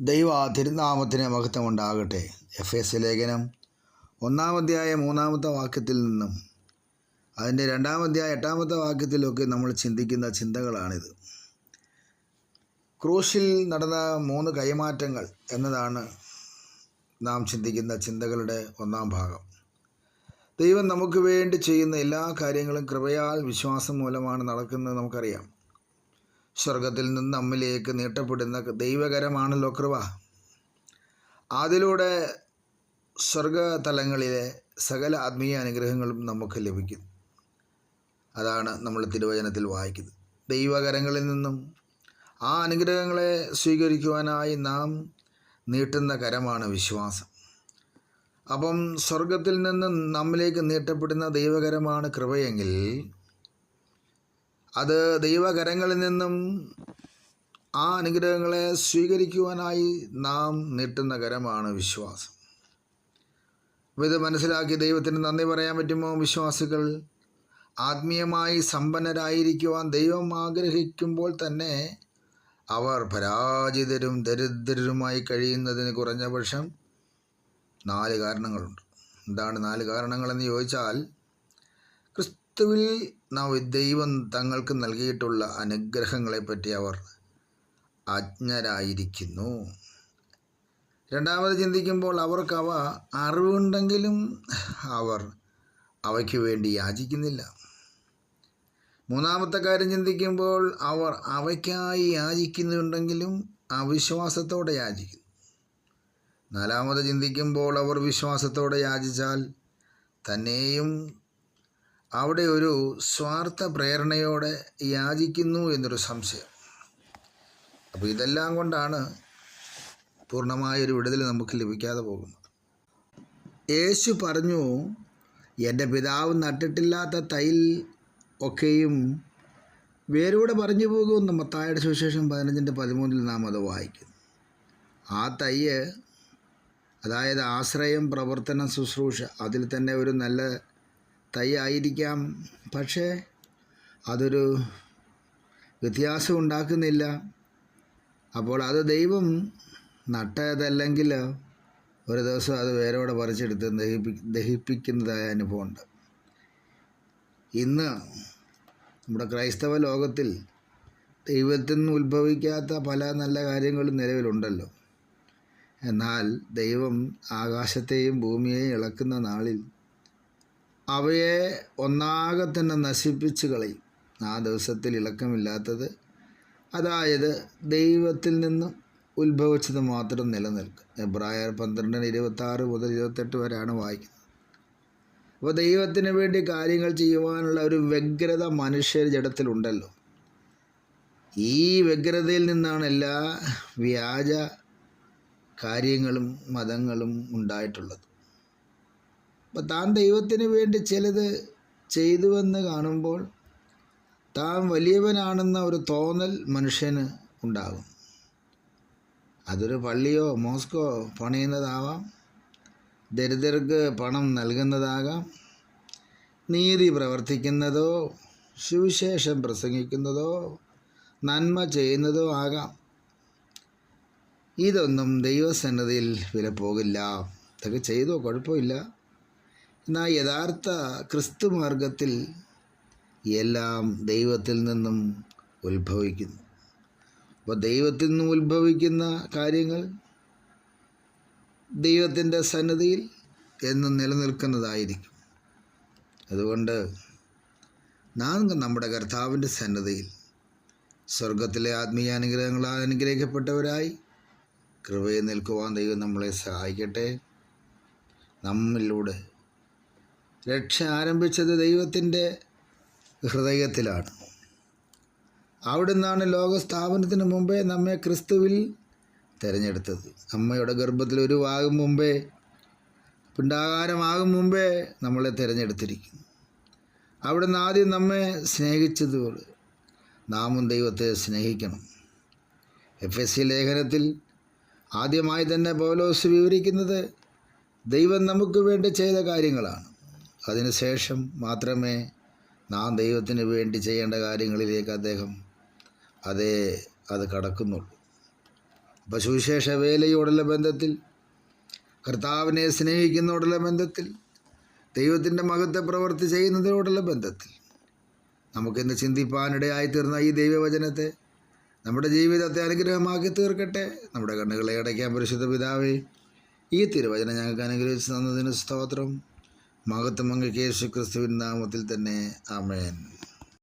ദൈവ തിരുനാമത്തിന് മഹത്വം ഉണ്ടാകട്ടെ എഫ് എസ് ലേഖനം ഒന്നാമധ്യായ മൂന്നാമത്തെ വാക്യത്തിൽ നിന്നും അതിന്റെ രണ്ടാമധ്യായ എട്ടാമത്തെ വാക്യത്തിലൊക്കെ നമ്മൾ ചിന്തിക്കുന്ന ചിന്തകളാണിത്. ക്രൂശിൽ നടന്ന മൂന്ന് കൈമാറ്റങ്ങൾ എന്നതാണ് നാം ചിന്തിക്കുന്ന ചിന്തകളുടെ ഒന്നാം ഭാഗം. ദൈവം നമുക്ക് വേണ്ടി ചെയ്യുന്ന എല്ലാ കാര്യങ്ങളും കൃപയാൽ വിശ്വാസം മൂലമാണ് നടക്കുന്നത് നമുക്കറിയാം. സ്വർഗത്തിൽ നിന്ന് നമ്മിലേക്ക് നീട്ടപ്പെടുന്ന ദൈവകരമാണല്ലോ കൃപ. അതിലൂടെ സ്വർഗതലങ്ങളിലെ സകല ആത്മീയ അനുഗ്രഹങ്ങളും നമുക്ക് ലഭിക്കും. അതാണ് നമ്മൾ തിരുവചനത്തിൽ വായിക്കുന്നത്. ദൈവകരങ്ങളിൽ നിന്നും ആ അനുഗ്രഹങ്ങളെ സ്വീകരിക്കുവാനായി നാം നീട്ടുന്ന കരമാണ് വിശ്വാസം. അപ്പം സ്വർഗത്തിൽ നിന്ന് നമ്മിലേക്ക് നീട്ടപ്പെടുന്ന ദൈവകരമാണ് കൃപയെങ്കിൽ അത് ദൈവകരങ്ങളിൽ നിന്നും ആ അനുഗ്രഹങ്ങളെ സ്വീകരിക്കുവാനായി നാം നീട്ടുന്ന കരമാണ് വിശ്വാസം. അപ്പോൾ ഇത് മനസ്സിലാക്കി ദൈവത്തിന് നന്ദി പറയാൻ പറ്റുമോ വിശ്വാസികൾ? ആത്മീയമായി സമ്പന്നരായിരിക്കുവാൻ ദൈവം ആഗ്രഹിക്കുമ്പോൾ തന്നെ അവർ പരാജിതരും ദരിദ്രരുമായി കഴിയുന്നതിന് കുറഞ്ഞ പക്ഷം നാല് കാരണങ്ങളുണ്ട്. എന്താണ് നാല് കാരണങ്ങളെന്ന് ചോദിച്ചാൽ ക്രിസ്തുവിൽ ദൈവം തങ്ങൾക്ക് നൽകിയിട്ടുള്ള അനുഗ്രഹങ്ങളെപ്പറ്റി അവർ അജ്ഞരായിരിക്കുന്നു രണ്ടാമത് ചിന്തിക്കുമ്പോൾ അവർക്ക് അവ അറിവുണ്ടെങ്കിലും അവർ അവയ്ക്ക് വേണ്ടി യാചിക്കുന്നില്ല. മൂന്നാമത്തെ കാര്യം ചിന്തിക്കുമ്പോൾ അവർ അവയ്ക്കായി യാചിക്കുന്നുണ്ടെങ്കിലും അവിശ്വാസത്തോടെ യാചിക്കുന്നു. നാലാമത് ചിന്തിക്കുമ്പോൾ അവർ വിശ്വാസത്തോടെ യാചിച്ചാൽ തന്നെയും അവിടെ ഒരു സ്വാർത്ഥ പ്രേരണയോടെ യാചിക്കുന്നു എന്നൊരു സംശയം. അപ്പോൾ ഇതെല്ലാം കൊണ്ടാണ് പൂർണമായൊരു വിടുതൽ നമുക്ക് ലഭിക്കാതെ പോകുന്നത്. യേശു പറഞ്ഞു എന്റെ പിതാവ് നട്ടിട്ടില്ലാത്ത തൈൽ ഒക്കെയും വേരൂടെ പറഞ്ഞു പോകുമെന്ന് മത്തായുടെ സുവിശേഷം പതിനഞ്ചിന്റെ പതിമൂന്നിൽ നാം അത് വായിക്കുന്നു. ആ തയ്യ് അതായത് ആശ്രയം പ്രവർത്തനം ശുശ്രൂഷ അതിൽ തന്നെ ഒരു നല്ല തൈ ആയിരിക്കാം പക്ഷേ അതൊരു വ്യത്യാസം ഉണ്ടാക്കുന്നില്ല. അപ്പോൾ അത് ദൈവം നട്ടതല്ലെങ്കിൽ ഒരു ദിവസം അത് വേരോടെ പറിച്ചെടുത്ത് ദഹിപ്പി ദഹിപ്പിക്കുന്നതായ അനുഭവമുണ്ട്. ഇന്ന് നമ്മുടെ ക്രൈസ്തവ ലോകത്തിൽ ദൈവത്തിൽ നിന്ന് ഉത്ഭവിക്കാത്ത പല നല്ല കാര്യങ്ങളും നിലവിലുണ്ടല്ലോ. എന്നാൽ ദൈവം ആകാശത്തെയും ഭൂമിയെയും ഇളക്കുന്ന നാളിൽ അവയെ ഒന്നാകെ തന്നെ നശിപ്പിച്ച് കളയും. ആ ദിവസത്തിൽ ഇളക്കമില്ലാത്തത് അതായത് ദൈവത്തിൽ നിന്നും ഉത്ഭവിച്ചത് മാത്രം നിലനിൽക്കും. എബ്രായർ പന്ത്രണ്ടിന് ഇരുപത്താറ് മുതൽ ഇരുപത്തെട്ട് വരെയാണ് വായിക്കുന്നത്. അപ്പോൾ ദൈവത്തിന് വേണ്ടി കാര്യങ്ങൾ ചെയ്യുവാനുള്ള ഒരു വ്യഗ്രത മനുഷ്യ ജഡത്തിലുണ്ടല്ലോ. ഈ വ്യഗ്രതയിൽ നിന്നാണ് എല്ലാ വ്യാജ കാര്യങ്ങളും മതങ്ങളും ഉണ്ടായിട്ടുള്ളത്. അപ്പം താൻ ദൈവത്തിന് വേണ്ടി ചിലത് ചെയ്തുവെന്ന് കാണുമ്പോൾ താൻ വലിയവനാണെന്ന ഒരു തോന്നൽ മനുഷ്യന് ഉണ്ടാകും. അതൊരു പള്ളിയോ മോസ്കോ പണിയുന്നതാവാം. ദരിദ്രർക്ക് പണം നൽകുന്നതാകാം. നീതി പ്രവർത്തിക്കുന്നതോ സുവിശേഷം പ്രസംഗിക്കുന്നതോ നന്മ ചെയ്യുന്നതോ ആകാം. ഇതൊന്നും ദൈവസന്നതിയിൽ വില പോകില്ല ഇതൊക്കെ ചെയ്തോ കുഴപ്പമില്ല. എന്നാൽ യഥാർത്ഥ ക്രിസ്തു മാർഗത്തിൽ എല്ലാം ദൈവത്തിൽ നിന്നും ഉത്ഭവിക്കുന്നു. അപ്പോൾ ദൈവത്തിൽ നിന്നും ഉത്ഭവിക്കുന്ന കാര്യങ്ങൾ ദൈവത്തിന്റെ സന്നദ്ധിയിൽ എന്നും നിലനിൽക്കുന്നതായിരിക്കും. അതുകൊണ്ട് നാം നമ്മുടെ കർത്താവിന്റെ സന്നദ്ധിയിൽ സ്വർഗത്തിലെ ആത്മീയ അനുഗ്രഹങ്ങളാൽ അനുഗ്രഹിക്കപ്പെട്ടവരായി കൃപയിൽ നിൽക്കുവാൻ ദൈവം നമ്മളെ സഹായിക്കട്ടെ. നമ്മിലൂടെ രക്ഷ ആരംഭിച്ചത് ദൈവത്തിന്റെ ഹൃദയത്തിലാണ്. അവിടുന്നാണ് ലോകസ്ഥാപനത്തിന് മുമ്പേ നമ്മെ ക്രിസ്തുവിൽ തിരഞ്ഞെടുത്തത്. അമ്മയുടെ ഗർഭത്തിൽ ഒരു വാകും മുമ്പേ പിണ്ടാകാരമാകും മുമ്പേ നമ്മളെ തിരഞ്ഞെടുത്തിരിക്കുന്നു. അവിടുന്ന് ആദ്യം നമ്മെ സ്നേഹിച്ചതുപോലെ നാമും ദൈവത്തെ സ്നേഹിക്കണം. എഫ് എസ് സി ലേഖനത്തിൽ ആദ്യമായി തന്നെ പൗലോസ് വിവരിക്കുന്നത് ദൈവം നമുക്ക് വേണ്ടി ചെയ്ത കാര്യങ്ങളാണ്. അതിനുശേഷം മാത്രമേ നാം ദൈവത്തിന് വേണ്ടി ചെയ്യേണ്ട കാര്യങ്ങളിലേക്ക് അദ്ദേഹം അതേ അത് കടക്കുന്നുള്ളൂ. അപ്പോൾ സുവിശേഷ വേലയോടുള്ള ബന്ധത്തിൽ കർത്താവിനെ സ്നേഹിക്കുന്നതോടുള്ള ബന്ധത്തിൽ ദൈവത്തിന്റെ മഹത്വ പ്രവൃത്തി ചെയ്യുന്നതിനോടുള്ള ബന്ധത്തിൽ നമുക്കിന്ന് ചിന്തിപ്പാനിടയായി തീർന്ന ഈ ദൈവവചനത്തെ നമ്മുടെ ജീവിതത്തെ അനുഗ്രഹമാക്കി തീർക്കട്ടെ. നമ്മുടെ കണ്ണുകളെ അടയ്ക്കാൻ പരിശുദ്ധ പിതാവേ ഈ തിരുവചനം ഞങ്ങൾക്ക് അനുഗ്രഹിച്ചു തന്നതിന് സ്തോത്രം. മഹത്വം അങ്ങ് യേശു ക്രിസ്തുവിൻ നാമത്തിൽ തന്നെ. ആമേൻ.